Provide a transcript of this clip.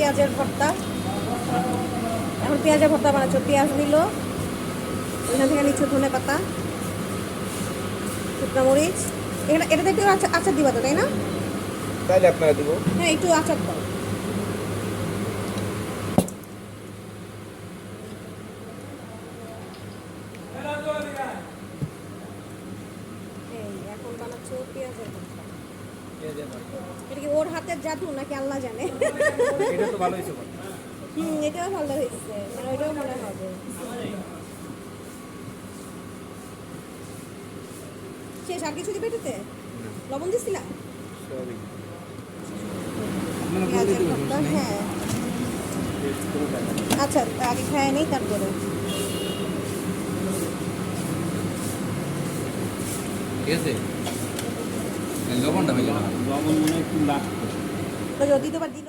পেঁয়াজের ভর্তা। এখন পেঁয়াজের ভর্তা বানাচ্ছ। পেঁয়াজ নিল। ওইখান থেকে নিচ্ছ ধনে পাতা শুকনো মরিচ। এখানে এটাতে একটু আচার আচার দিবা তো তাই না? তাইলে আপনারা দিব। হ্যাঁ একটু আচার দাও। এখন বানাচ্ছো পেঁয়াজের ভর্তা। এটা কি ওর হাতের জাদু নাকি আল্লাহ জানে? এটা তো ভালো হয়েছে হুম এটাও ভালো হয়েছে। মানে ওইটাও মনে হবে। শেষ আর কিছু দিবে এটাতে লবণ দিছিলা? সবই। হ্যাঁ। আচ্ছা আগে খায় নেই তারপরে। ঠিক আছে? লবণটা বেশি না লবণ মনে একটু লাগবে তো যদি তো দিল